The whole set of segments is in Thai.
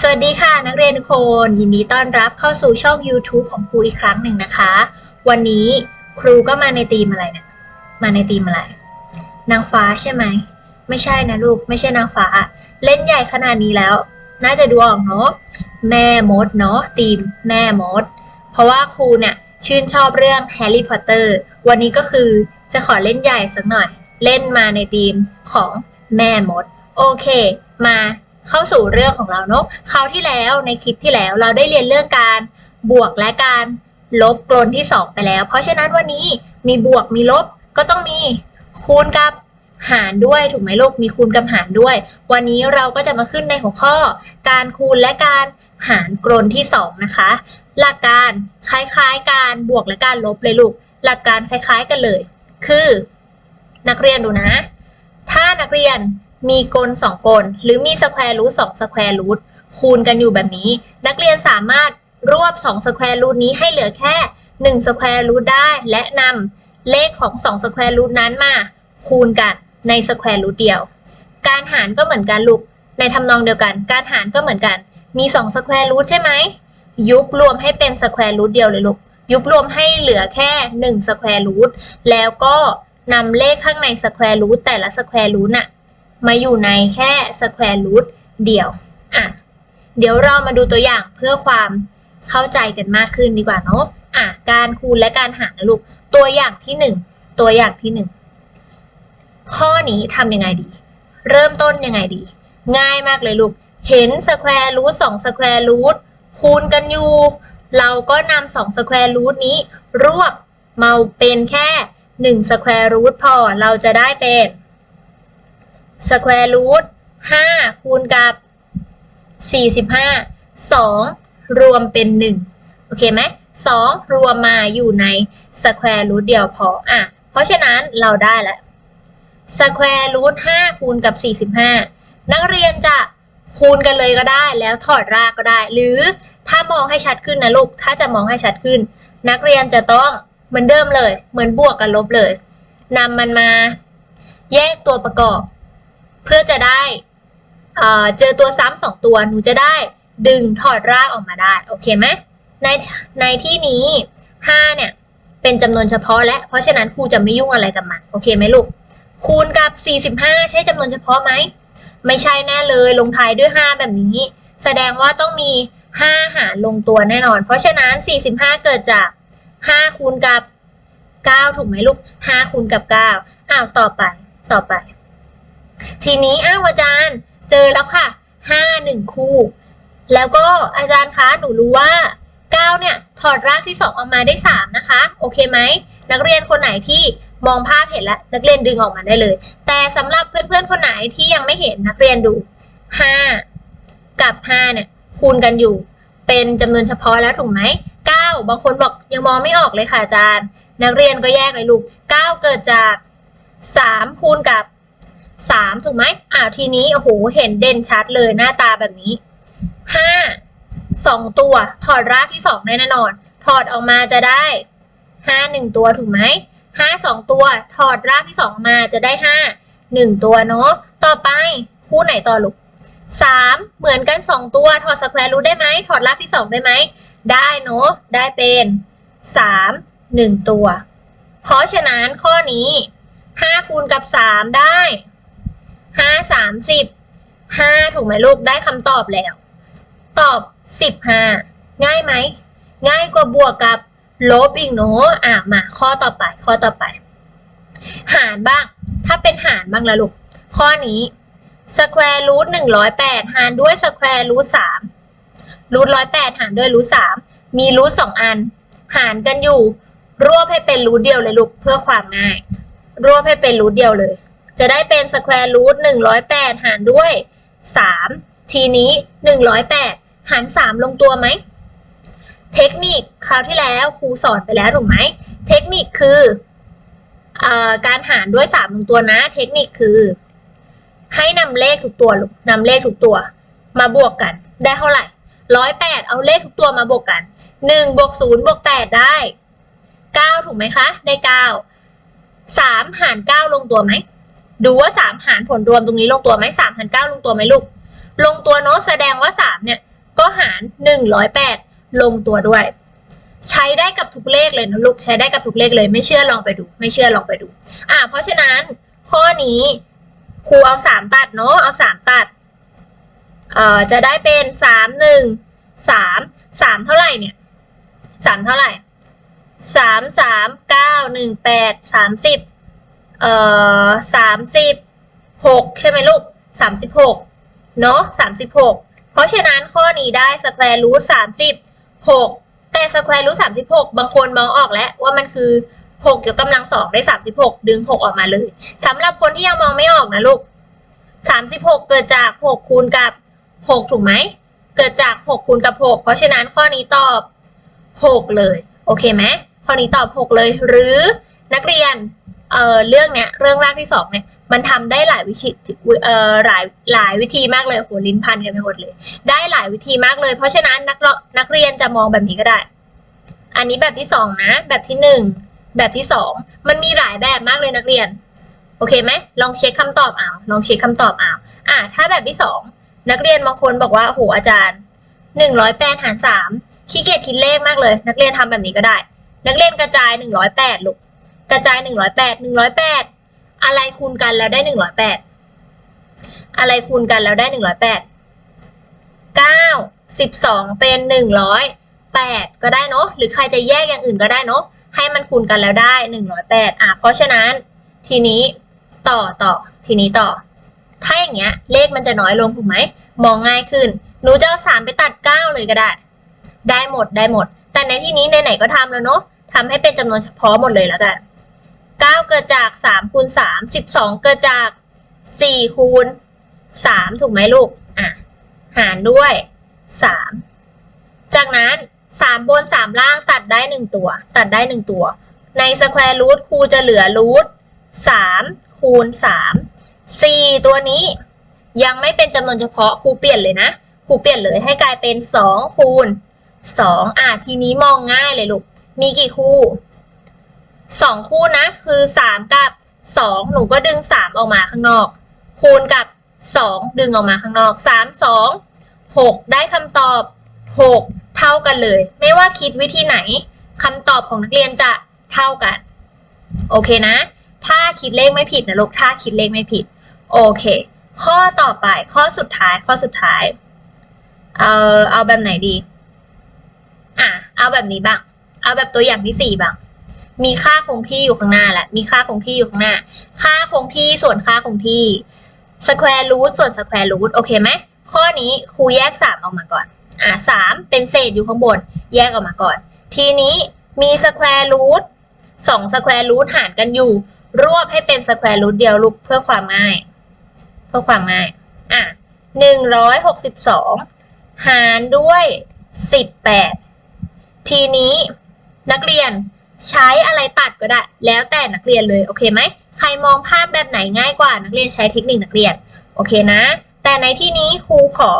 สวัสดีค่ะ นักเรียนทุกคนยินดีต้อนรับเข้าสู่ช่อง YouTube ของครูอีกครั้งหนึ่งนะคะ วันนี้ครูก็มาในธีมอะไรเนะี่ยมาในธีมอะไร นางฟ้าใช่ไหม ไม่ใช่นะลูก ไม่ใช่นางฟ้า เล่นใหญ่ขนาดนี้แล้ว น่าจะดูออกเนาะแม่มดเนาะธีมแม่มด เพราะว่าครูเนี่ยชื่นชอบเรื่องแฮร์รี่พอตเตอร์วันนี้ก็คือจะขอเล่นใหญ่สักหน่อย เล่นมาในธีมของแม่มด โอเค มา เข้าสู่เรื่องของเราเนาะคราวที่แล้วในคลิปที่แล้วเราได้เรียนเรื่องการบวกและการลบกลนที่ 2 ไปแล้ว เพราะฉะนั้นวันนี้มีบวกมีลบก็ต้องมีคูณกับหารด้วยถูกไหมลูกมีคูณกับหารด้วย วันนี้เราก็จะมาขึ้นในหัวข้อ การคูณและการหารกลนที่ 2 นะคะ หลักการคล้ายๆ การบวกและการลบเลยลูก หลักการคล้ายๆกันเลย คือ นักเรียนดูนะ ถ้านักเรียน มีกล2กล หรือมีสแควร์รูท2สแควร์รูทคูณกันอยู่แบบนี้ นักเรียนสามารถรวบ2สแควร์รูทนี้ให้เหลือแค่1สแควร์รูทได้และนำเลขของ2สแควร์รูทนั้นมาคูณกันในสแควร์รูทเดียว การหารก็เหมือนกันลูก ในทำนองเดียวกัน การหารก็เหมือนกัน มี2สแควร์รูทใช่ไหม ยุบรวมให้เป็นสแควร์รูทเดียวเลยลูก ยุบรวมให้เหลือแค่1สแควร์รูทแล้วก็นำเลขข้างในสแควร์รูทแต่ละสแควร์รูทน่ะ มาอยู่ในแค่สแควร์รูทเดียวอะเดี๋ยวเรามาดูตัวอย่างเพื่อความเข้าใจกันมากขึ้นดีกว่าเนาะอะการคูณและการหารนะลูกตัวอย่างที่หนึ่งตัวอย่างที่หนึ่งข้อนี้ทำยังไงดี เริ่มต้นยังไงดี ง่ายมากเลยลูก เห็นสแควร์รูทสองสแควร์รูทคูณกันอยู่ เราก็นำสองสแควร์รูทนี้ รวบมาเป็นแค่หนึ่งสแควร์รูทพอเราจะได้เป็น สแควร์รูทห้าคูณกับสี่สิบห้าสองรวมเป็นหนึ่งโอเคไหมสองรวมมาอยู่ในสแควร์รูทเดียวพออะเพราะฉะนั้นเราได้แล้วสแควร์รูทห้าคูณกับสี่สิบห้านักเรียนจะคูณกันเลยก็ได้แล้วถอดรากก็ได้ หรือถ้ามองให้ชัดขึ้นนะลูก ถ้าจะมองให้ชัดขึ้น นักเรียนจะต้องเหมือนเดิมเลย เหมือนบวกกับลบเลยนำมันมา แยกตัวประกอบ เพื่อจะได้เจอตัวซ้ำสองตัวหนูจะได้ดึงถอดรากออกมาได้ โอเคไหมในในที่นี้ 5 เนี่ย เป็นจำนวนเฉพาะและเพราะฉะนั้นครูจะไม่ยุ่งอะไรกับมัน โอเคไหมลูก คูณกับ 45 ใช่จำนวนเฉพาะไหม ไม่ใช่แน่เลยลงท้ายด้วย 5 แบบนี้ แสดงว่าต้องมี 5 หารลงตัวแน่นอน เพราะฉะนั้น 45 เกิดจาก 5 คูณกับ 9 ถูกไหมลูก 5 คูณกับ 9 อ้าวต่อไปต่อไป ทีนี้อ้าวอาจารย์เจอแล้วค่ะ5 1คู่ แล้วก็อาจารย์คะหนูรู้ว่า9เนี่ยถอดรากที่2องออกมาได้3นะคะ โอเคไหมนักเรียนคนไหนที่มองภาพเห็นแล้วนักเรียนดึงออกมาได้เลย แต่สำหรับเพื่อนๆคนไหนที่ยังไม่เห็นนักเรียนดู5กับ5เนี่ยคูณกันอยู่ เป็นจำนวนเฉพาะแล้วถูกไหม9บางคนบอกยังมองไม่ออกเลยค่ะอาจารย์ นักเรียนก็แยกเลยลูก9เกิดจาก3คูณกับ 3ถูกไหมอ้าวทีนี้โอ้โหเห็นเด่นชัดเลยหน้าตาแบบนี้5 2ตัวถอดรากที่2ได้แน่นอน ถอดออกมาจะได้5 1ตัวถูกไหม5 2ตัวถอดรากที่2ออกมาจะได้5 1ตัวเนาะต่อไปคู่ไหนต่อลูก3เหมือนกัน2ตัวถอดสแควร์รูทได้ไหมถอดรากที่2ได้ไหมได้เนาะได้เป็น3 1ตัว เพราะฉะนั้นข้อนี้5คูณกับ3ได้ ห้าสามสิบห้าถูกไหมลูกได้คำตอบแล้ว ตอบสิบห้าง่ายไหม ง่ายกว่าบวกกับลบอีกเนาะอะมาข้อต่อไปข้อต่อไป หารบ้าง ถ้าเป็นหารบ้างละลูก ข้อนี้สแควร์รูทหนึ่งร้อยแปดหารด้วยสแควร์รูทสามรูทร้อยแปดหารด้วยรูทสามมีรูทสองอัน หารกันอยู่ รวบให้เป็นรูทเดียวเลยลูกเพื่อความง่าย รวบให้เป็นรูทเดียวเลย จะได้เป็นสแควร์รูทหนึ่งร้อยแปดหารด้วยสามทีนี้หนึ่งร้อยแปดหารสามลงตัวไหม เทคนิคคราวที่แล้วครูสอนไปแล้วถูกไหม เทคนิคคืออการหารด้วยสามลงตัวนะ เทคนิคคือ ให้นำเลขทุกตัวนำเลขทุกตัว มาบวกกัน ได้เท่าไหร่ร้อยแปดเอาเลขทุกตัวมาบวกกันหนึ่งบวกศูนย์บวกแปดได้เก้าถูกไหมคะ ได้เก้าสามหารเก้าลงตัวไหม ดูว่าสามหารผลรวมตรงนี้ลงตัวไหมสามหารเก้าลงตัวไหมลูก ลงตัวเนาะแสดงว่าสามเนี่ยก็หารหนึ่งร้อยแปดลงตัวด้วย ใช้ได้กับทุกเลขเลยนะลูกใช้ได้กับทุกเลขเลย ไม่เชื่อลองไปดู ไม่เชื่อลองไปดู อ่า เพราะฉะนั้นข้อนี้ครูเอาสามตัดเนาะเอาสามตัดเอ่อจะได้เป็นสามหนึ่งสามสามเท่าไหร่เนี่ยสามเท่าไหร่สามสามเก้าหนึ่งแปดสามสิบ เอ่อสามสิบหกใช่ไหมลูกสามสิบหกเนาะสามสิบหกเพราะฉะนั้นข้อนี้ได้สแควร์รูทสามสิบหกแต่สแควร์รูทสามสิบหกบางคนมองออกแล้วว่ามันคือหกยกกำลังสองได้สามสิบหกดึงหกออกมาเลยสำหรับคนที่ยังมองไม่ออกนะลูกสามสิบหกเกิดจากหกคูณกับหกถูกไหมเกิดจากหกคูณกับหกเพราะฉะนั้นข้อนี้ตอบหกเลย โอเคไหมข้อนี้ตอบหกเลยหรือนักเรียน เอ่อเรื่องเนี้ยเรื่องแรกที่สองเนี่ยมันทำได้หลายวิธีเอ่อหลายหลายวิธีมากเลยโหลิ้นพันกันไปหมดเลย ได้หลายวิธีมากเลย เพราะฉะนั้นนักเรนักเรียนจะมองแบบนี้ก็ได้ อันนี้แบบที่สองนะ แบบที่หนึ่งแบบที่สองมันมีหลายแบบมากเลยนักเรียน โอเคไหมลองเช็คคำตอบเอาลองเช็คคำตอบเอาอะถ้าแบบที่สองนักเรียนบางคนบอกว่าโหอาจารย์หนึ่งร้อยแปดหารสามขี้เกียจคิดเลขมากเลย นักเรียนทำแบบนี้ก็ได้ นักเรียนกระจายหนึ่งร้อยแปดลูก กระจายหนึ่งร้อยแปดหนึ่งร้อยแปดอะไรคูณกันแล้วได้หนึ่งร้อยแปดอะไรคูณกันแล้วได้หนึ่งร้อยแปดเก้าสิบสองเป็นหนึ่งร้อยแปดก็ได้เนาะหรือใครจะแยกอย่างอื่นก็ได้เนาะให้มันคูณกันแล้วได้หนึ่งร้อยแปดอะเพราะฉะนั้นทีนี้ต่อต่อทีนี้ต่อ ถ้าอย่างเงี้ย เลขมันจะน้อยลงถูกไหมมองง่ายขึ้น หนูจะเอาสามไปตัดเก้าเลยก็ได้ ได้หมดได้หมด แต่ในที่นี้ไหนๆก็ทำแล้วเนาะทำให้เป็นจำนวนเฉพาะหมดเลยแล้วกัน ก้าเกิดจากสามคูณสามสิบสองเกิดจากสี่คูณสามถูกไหมลูก อะ หารด้วยสามจากนั้นสามบนสามล่างตัดได้หนึ่งตัว ตัดได้หนึ่งตัว ในสแควร์รูทครูจะเหลือรูทสามคูณสามสี่ตัวนี้ยังไม่เป็นจำนวนเฉพาะครูเปลี่ยนเลยนะครูเปลี่ยนเลยให้กลายเป็นสองคูณสองอะทีนี้มองง่ายเลยลูก มีกี่คู่ สองคู่นะคือสามกับสองหนูก็ดึงสามออกมาข้างนอก คูณกับสองดึงออกมาข้างนอกสามสองหกได้คำตอบหกเท่ากันเลย ไม่ว่าคิดวิธีไหนคำตอบของนักเรียนจะเท่ากัน โอเคนะ ถ้าคิดเลขไม่ผิดนะลูกถ้าคิดเลขไม่ผิด โอเค ข้อต่อไปข้อสุดท้ายข้อสุดท้าย เออเอาแบบไหนดี อะ เอาแบบนี้บ้าง เอาแบบตัวอย่างที่สี่บ้าง มีค่าคงที่อยู่ข้างหน้าแหละมีค่าคงที่อยู่ข้างหน้า ค่าคงที่ส่วนค่าคงที่สแควร์รูทส่วนสแควร์รูทโอเคไหมข้อนี้ครูแยกสามออกมาก่อน อะสามเป็นเศษอยู่ข้างบน แยกออกมาก่อน ทีนี้มีสแควร์รูทสองสแควร์รูทหารกันอยู่ รวบให้เป็นสแควร์รูทเดียวลูกเพื่อความง่าย เพื่อความง่าย อะหนึ่งร้อยหกสิบสองหารด้วยสิบแปดทีนี้นักเรียน ใช้อะไรตัดก็ได้ แล้วแต่นักเรียนเลยโอเคไหมใครมองภาพแบบไหนง่ายกว่านักเรียนใช้เทคนิคนักเรียนโอเคนะ แต่ในที่นี้ครูขอ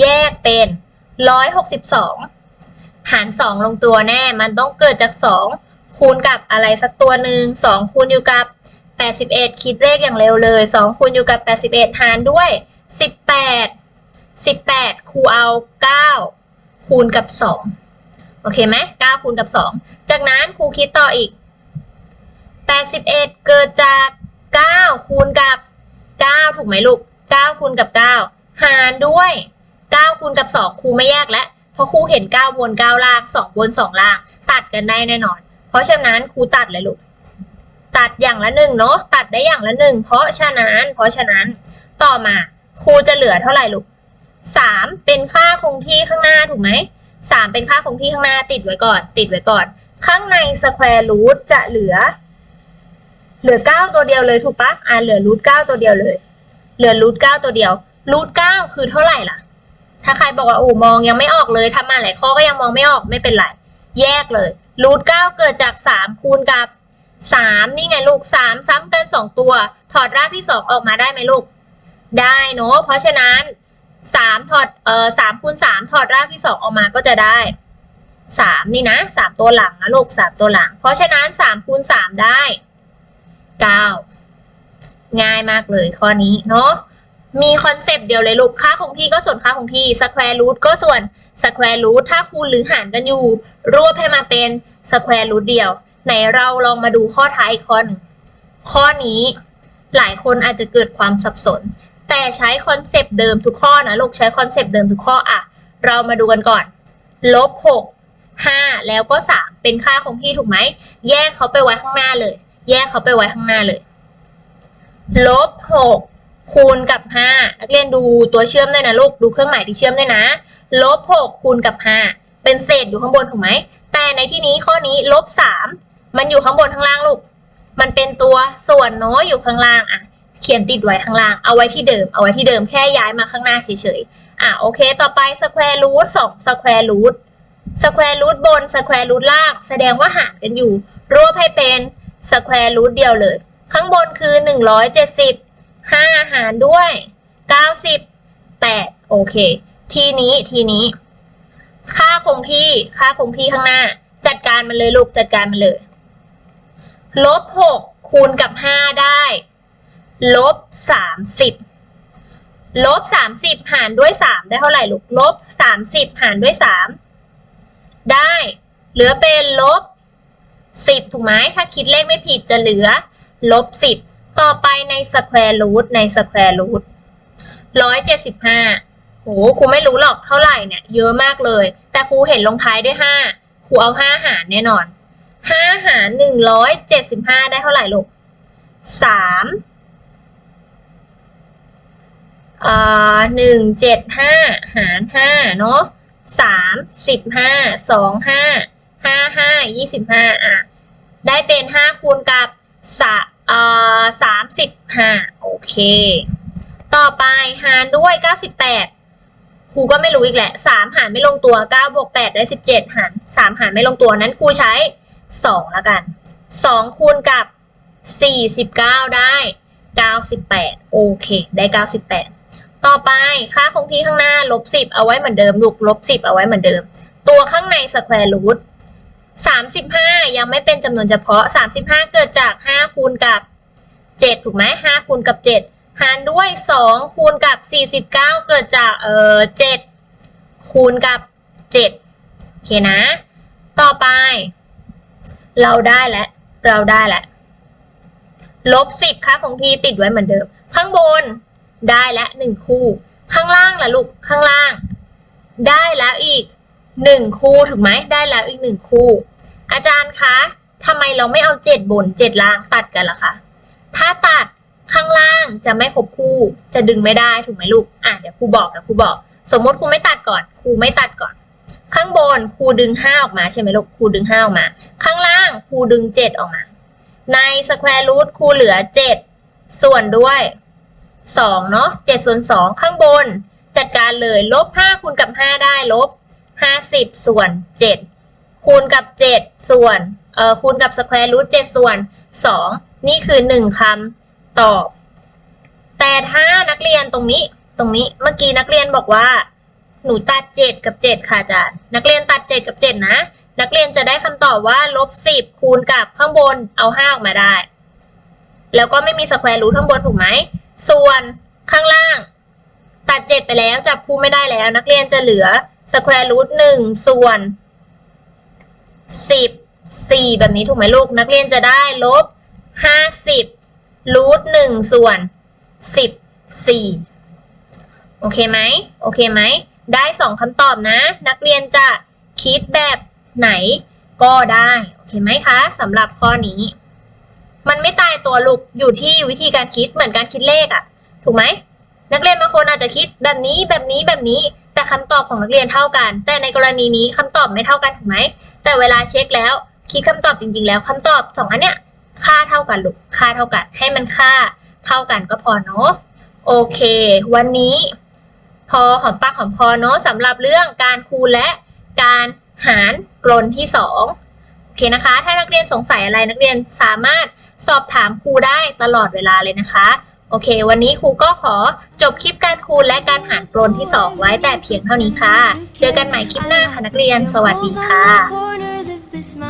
แยกเป็นร้อยหกสิบสองหารสองลงตัวแน่ มันต้องเกิดจากสองคูณกับอะไรสักตัวหนึ่งสองคูณอยู่กับ 81 คิดเลขอย่างเร็วเลย 2 คูณอยู่กับ 81 หารด้วย 18 18 ครูเอา 9 คูณกับ 2 โอเคไหม9คูณกับ 2 จากนั้นครูคิดต่ออีก 81 เกิดจาก 9 คูณกับ 9 ถูกไหมลูก 9 คูณกับ 9 หารด้วย 9 คูณกับ 2 ครูไม่แยกแล้ว เพราะครูเห็น 9 บน 9 ล่าง 2 บน 2 ล่าง ตัดกันได้แน่นอน เพราะฉะนั้นครูตัดเลยลูก ตัดอย่างละหนึ่งเนาะ ตัดได้อย่างละหนึ่ง เพราะฉะนั้น เพราะฉะนั้น ต่อมาครูจะเหลือเท่าไหร่ลูกสามเป็นค่าคงที่ข้างหน้าถูกไหม สามเป็นค่าคงที่ข้างหน้าติดไว้ก่อน ติดไว้ก่อน ข้างในสแควร์รูทจะเหลือ เหลือเก้าตัวเดียวเลยถูกปะอ่าเหลือรูทเก้าตัวเดียวเลย เหลือรูทเก้าตัวเดียวรูทเก้าคือเท่าไหร่ล่ะ ถ้าใครบอกว่าโอ้มองยังไม่ออกเลยทำมาหลายข้อก็ยังมองไม่ออกไม่เป็นไร แยกเลยรูทเก้าเกิดจากสามคูณกับสามนี่ไงลูกสามซ้ำกันสองตัว ถอดรากที่สองออกมาได้ไหมลูก ได้เนอะเพราะฉะนั้น สามถอดเอ่อสามคูณสามถอดรากที่สองออกมาก็จะได้สามนี่นะสามตัวหลังนะลูกสามตัวหลัง เพราะฉะนั้นสามคูณสามได้เก้าง่ายมากเลยข้อนี้เนาะมีคอนเซปต์เดียวเลยลูกค่าคงที่ก็ส่วนค่าคงที่สแควร์รูทก็ส่วนสแควร์รูทถ้าคูณหรือหารกันอยู่ รวบให้มาเป็นสแควร์รูทเดียวไหนเราลองมาดูข้อท้ายอีกข้อนึงข้อนี้หลายคนอาจจะเกิดความสับสน แต่ใช้คอนเซปต์เดิมทุกข้อนะลูกใช้คอนเซปต์เดิมทุกข้ออะเรามาดูกันก่อนลบหกห้าแล้วก็สามเป็นค่าคงที่ถูกไหม แยกเขาไปไว้ข้างหน้าเลย แยกเขาไปไว้ข้างหน้าเลยลบหกคูณกับห้านักเรียนดูตัวเชื่อมด้วยนะลูกดูเครื่องหมายที่เชื่อมด้วยนะลบหกคูณกับห้าเป็นเศษอยู่ข้างบนถูกไหมแต่ในที่นี้ข้อนี้ลบสามมันอยู่ข้างบนข้างล่างลูก มันเป็นตัวส่วนเนาะอยู่ข้างล่างอะ เขียนติดไว้ข้างล่าง เอาไว้ที่เดิม เอาไว้ที่เดิมแค่ย้ายมาข้างหน้าเฉยๆ อะโอเค ต่อไปสแควร์รูทสองสแควร์รูทสแควร์รูทบนสแควร์รูทล่าง แสดงว่าหารกันอยู่ รวบให้เป็นสแควร์รูทเดียวเลย ข้างบนคือ 170 5 หารด้วย90 8โอเค ทีนี้ทีนี้ ค่าคงที่ค่าคงที่ข้างหน้า จัดการมันเลยลูกจัดการมันเลย ลบ 6 คูณกับ 5 ได้ ลบ30ลบ30หารด้วย3ได้เท่าไหร่ลูกลบ30หารด้วย3ได้เหลือเป็นลบ10ถูกไหมถ้าคิดเลขไม่ผิดจะเหลือลบ10ต่อไปในสแควร์รูทในสแควร์รูท175โหครูไม่รู้หรอกเท่าไหร่เนี่ย เยอะมากเลย แต่ครูเห็นลงท้ายด้วย5ครูเอา5หารแน่นอน5หาร175ได้เท่าไหร่ลูก3 อ่าหนึ่งเจ็ดห้าหารห้าเนาะสามสิบห้าสองห้าห้าห้ายี่สิบห้าอะได้เป็นห้าคูณกับสะเอ่อสามสิบห้าโอเค ต่อไปหารด้วยเก้าสิบแปดครูก็ไม่รู้อีกแหละสามหารไม่ลงตัวเก้าบวกแปดได้สิบเจ็ดหารสามหารไม่ลงตัวนั้นครูใช้สองแล้วกันสองคูณกับสี่สิบเก้าได้เก้าสิบแปดโอเค ได้เก้าสิบแปด ต่อไปค่าคงที่ข้างหน้าลบสิบเอาไว้เหมือนเดิมลูกลบสิบเอาไว้เหมือนเดิม ตัวข้างในสแควร์รูทสามสิบห้ายังไม่เป็นจำนวนเฉพาะสามสิบห้าเกิดจากห้าคูณกับเจ็ดถูกไหมห้าคูณกับเจ็ดหารด้วยสองคูณกับสี่สิบเก้าเกิดจากเอ่อเจ็ดคูณกับเจ็ดโอเคนะ ต่อไป เราได้แล้วเราได้แล้วลบสิบค่าคงที่ติดไว้เหมือนเดิม ข้างบน ได้แล้วหนึ่งคู่ ข้างล่างล่ะลูกข้างล่าง ได้แล้วอีกหนึ่งคู่ถูกไหมได้แล้วอีกหนึ่งคู่ อาจารย์คะทำไมเราไม่เอาเจ็ดบนเจ็ดล่างตัดกันล่ะคะถ้าตัดข้างล่างจะไม่ครบคู่ จะดึงไม่ได้ถูกไหมลูกอะเดี๋ยวครูบอกเดี๋ยวครูบอก สมมติครูไม่ตัดก่อนครูไม่ตัดก่อน ข้างบนครูดึงห้าออกมาใช่ไหมลูกครูดึงห้าออกมา ข้างล่างครูดึงเจ็ดออกมา ในสแควร์รูทครูเหลือเจ็ดส่วนด้วย สองเนาะเจ็ดส่วนสองข้างบน จัดการเลย ลบห้าคูณกับห้าได้ลบห้าสิบส่วนเจ็ดคูณกับเจ็ดส่วนเอ่อคูณกับสแควร์รูทเจ็ดส่วนสองนี่คือหนึ่งคำตอบ แต่ถ้านักเรียนตรงนี้ตรงนี้เมื่อกี้นักเรียนบอกว่า หนูตัดเจ็ดกับเจ็ดค่ะอาจารย์ นักเรียนตัดเจ็ดกับเจ็ดนะ นักเรียนจะได้คำตอบว่าลบสิบคูณกับข้างบนเอาห้าออกมาได้ แล้วก็ไม่มีสแควร์รูทข้างบนถูกไหม ส่วนข้างล่าง ตัดเจ็ดไปแล้วจับคู่ไม่ได้แล้ว นักเรียนจะเหลือสแควร์รูทหนึ่งส่วนสิบสี่แบบนี้ถูกไหมลูก นักเรียนจะได้ลบห้าสิบรูทหนึ่งส่วนสิบสี่โอเคไหมโอเคไหม ได้สองคำตอบนะ นักเรียนจะคิดแบบไหนก็ได้ โอเคไหมคะสำหรับข้อนี้ มันไม่ตายตัวลูกอยู่ที่วิธีการคิดเหมือนการคิดเลขอะ่ะถูกไหมนักเรียนบางคนอาจจะคิดแบบนี้แบบนี้แบบนี้ แต่คำตอบของนักเรียนเท่ากัน แต่ในกรณีนี้คำตอบไม่เท่ากันถูกไหมแต่เวลาเช็คแล้วคิดคำตอบจริง ๆ แล้วคำตอบสองอันเนี้ยค่าเท่ากันลูกค่าเท่ากัน ให้มันค่าเท่ากันก็พอเนาะโอเค วันนี้ พอหอมปากหอมคอเนาะสำหรับเรื่องการคูณและการหารกลนที่สอง โอเคนะคะ ถ้านักเรียนสงสัยอะไรนักเรียนสามารถสอบถามครูได้ตลอดเวลาเลยนะคะ โอเค วันนี้ครูก็ขอจบคลิปการคูณและการหารปรนที่ 2 ไว้แต่เพียงเท่านี้ค่ะ เจอกันใหม่คลิปหน้าค่ะนักเรียน สวัสดีค่ะ